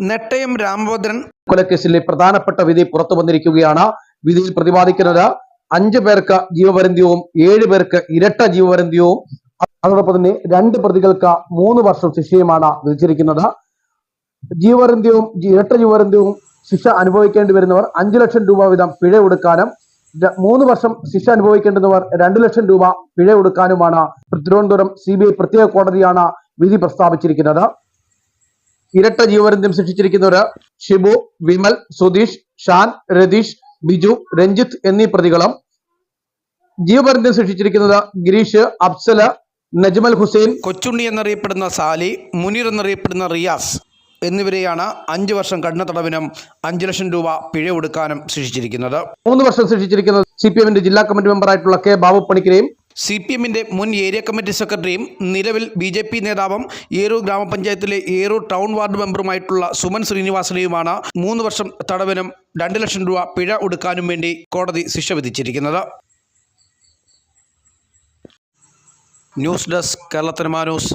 നെട്ടയം രാമഭദ്രൻ കൊലക്കേസിലെ പ്രധാനപ്പെട്ട വിധി പുറത്തു വന്നിരിക്കുകയാണ്. വിധിയിൽ പ്രതിപാദിക്കുന്നത് അഞ്ചു പേർക്ക് ജീവപര്യന്തവും ഏഴ് പേർക്ക് ഇരട്ട ജീവപര്യന്തവും അതോടൊപ്പം തന്നെ രണ്ട് പ്രതികൾക്ക് മൂന്ന് വർഷം ശിക്ഷയുമാണ് വിധിച്ചിരിക്കുന്നത്. ജീവപര്യന്തവും ഇരട്ട ജീവപര്യന്തവും ശിക്ഷ അനുഭവിക്കേണ്ടി വരുന്നവർ അഞ്ചു ലക്ഷം രൂപ വീതം പിഴ കൊടുക്കാനും മൂന്ന് വർഷം ശിക്ഷ അനുഭവിക്കേണ്ടുന്നവർ രണ്ടു ലക്ഷം രൂപ പിഴ കൊടുക്കാനുമാണ് തിരുവനന്തപുരം സി പ്രത്യേക കോടതിയാണ് വിധി പ്രസ്താവിച്ചിരിക്കുന്നത്. ഇരട്ട ജീവപര്യന്തം ശിക്ഷിച്ചിരിക്കുന്നവര് ഷിബു വിമൽ സുധീഷ് ഷാൻ രതീഷ് ബിജു രഞ്ജിത്ത് എന്നീ പ്രതികളും. ജീവപര്യന്തം ശിക്ഷിച്ചിരിക്കുന്നത് ഗിരീഷ് അഫ്സല നജ്മൽ ഹുസൈൻ കൊച്ചുണ്ണി എന്നറിയപ്പെടുന്ന സാലി മുനീർ എന്നറിയപ്പെടുന്ന റിയാസ് എന്നിവരെയാണ് അഞ്ചു വർഷം കഠിന തടവിനും അഞ്ചു ലക്ഷം രൂപ പിഴ കൊടുക്കാനും ശിക്ഷിച്ചിരിക്കുന്നത് മൂന്ന് വർഷം ശിക്ഷിച്ചിരിക്കുന്നത് സി പി എമ്മിന്റെ ജില്ലാ കമ്മിറ്റി മെമ്പറായിട്ടുള്ള കെ ബാബു പണിക്കരെയും സി പി എമ്മിന്റെ മുൻ ഏരിയ കമ്മിറ്റി സെക്രട്ടറിയും നിലവിൽ ബി ജെ പി നേതാവും ഏറൂർ ഗ്രാമപഞ്ചായത്തിലെ ഏറൂർ ടൗൺ വാർഡ് മെമ്പറുമായിട്ടുള്ള സുമൻ ശ്രീനിവാസനെയുമാണ് മൂന്ന് വർഷം തടവിനും രണ്ട് ലക്ഷം രൂപ പിഴ ഒടുക്കാനും വേണ്ടി കോടതി ശിക്ഷ വിധിച്ചിരിക്കുന്നത്. News desk Kerala news.